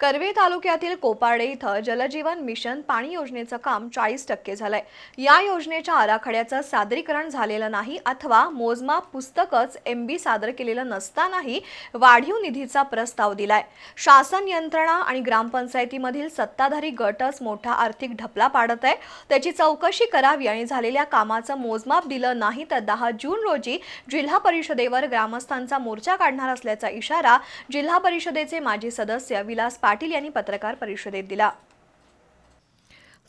करवीर तालुक्यातील कोपार्डे इथं जलजीवन मिशन पाणी योजनेचं काम चाळीस टक्के झालंय. या योजनेच्या आराखड्याचं सादरीकरण झालेलं नाही अथवा मोजमाप पुस्तकच एम बी सादर केलेलं नसतानाही वाढीव निधीचा प्रस्ताव दिलाय. शासन यंत्रणा आणि ग्रामपंचायतीमधील सत्ताधारी गटच मोठा आर्थिक ढपला पाडत आहे. त्याची चौकशी करावी आणि झालेल्या कामाचं मोजमाप दिलं नाही तर दहा जून रोजी जिल्हा परिषदेवर ग्रामस्थांचा मोर्चा काढणार असल्याचा इशारा जिल्हा परिषदेचे माजी सदस्य विलास पाटील यांनी पत्रकार परिषदेत दिला.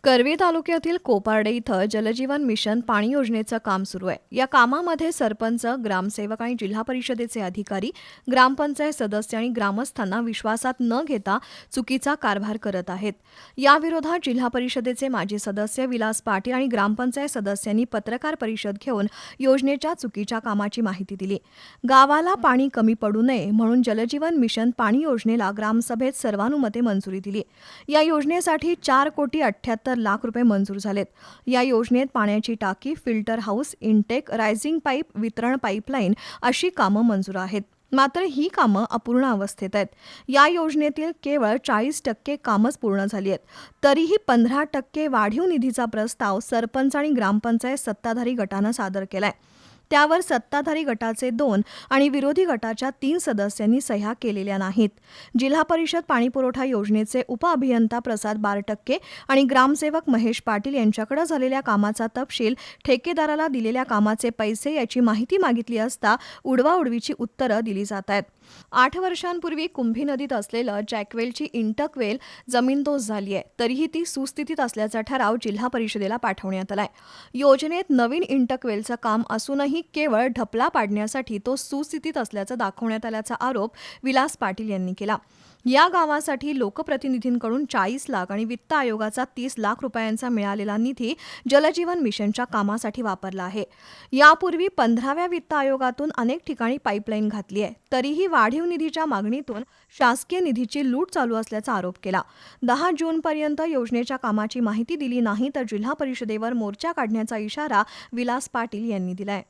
करवी तालुक्यातील कोपार्डे इथं जलजीवन मिशन पाणी योजनेचं काम सुरू आहे. या कामामध्ये सरपंच ग्रामसेवक आणि जिल्हा परिषदेचे अधिकारी ग्रामपंचायत सदस्य आणि ग्रामस्थांना विश्वासात न घेता चुकीचा कारभार करत आहेत. याविरोधात जिल्हा परिषदेचे माजी सदस्य विलास पाटील आणि ग्रामपंचायत सदस्यांनी पत्रकार परिषद घेऊन योजनेच्या चुकीच्या कामाची माहिती दिली. गावाला पाणी कमी पडू नये म्हणून जलजीवन मिशन पाणी योजनेला ग्रामसभेत सर्वानुमते मंजुरी दिली. या योजनेसाठी चार कोटी अठ्ठ्याहत्तर लाख रुपये मंजूर झालेत. या योजनेत पाण्याची टाकी filter house intake rising pipe वितरण पाईपलाईन अशी कामं मंजूर आहेत. मात्र ही कामं अपूर्ण अवस्थेत आहेत. या योजनेतील केवळ चाळीस टक्के कामच पूर्ण झाली आहेत. तरीही पंधरा टक्के वाढीव निधीचा प्रस्ताव सरपंच आणि ग्रामपंचायत सत्ताधारी गटानं सादर केला आहे त्यावर सत्ताधारी गटाचे दोन आणि विरोधी गटाच्या तीन सदस्यांनी सह्या केलेल्या नाहीत. जिल्हा परिषद पाणीपुरवठा योजनेचे उपअभियंता प्रसाद बारटक्के आणि ग्रामसेवक महेश पाटील यांच्याकडे झालेल्या कामाचा तपशील ठेकेदाराला दिलेल्या कामाचे पैसे याची माहिती मागितली असता उडवाउडवीची उत्तरं दिली जात आहेत. आठ वर्षांपूर्वी कुंभी नदीत असलेलं जॅकवेलची इंटकवेल जमीनदोस झाली आहे. तरीही ती सुस्थितीत असल्याचा ठराव जिल्हा परिषदेला पाठवण्यात आलाय. योजनेत नवीन इंटकवेलचं काम असूनही केवळ ढपला पाडण्यासाठी तो सुस्थितीत असल्याचं दाखवण्यात आल्याचा आरोप विलास पाटील यांनी केला. या गावासाठी लोकप्रतिनिधींकडून चाळीस लाख आणि वित्त आयोगाचा तीस लाख रुपयांचा मिळालेला निधी जलजीवन मिशनच्या कामासाठी वापरला आहे. यापूर्वी पंधराव्या वित्त आयोगातून अनेक ठिकाणी पाईपलाईन घातली आहे. तरीही वाढीव निधीच्या मागणीतून शासकीय निधीची लूट चालू असल्याचा आरोप केला. दहा जूनपर्यंत योजनेच्या कामाची माहिती दिली नाही तर जिल्हा परिषदेवर मोर्चा काढण्याचा इशारा विलास पाटील यांनी दिलाय.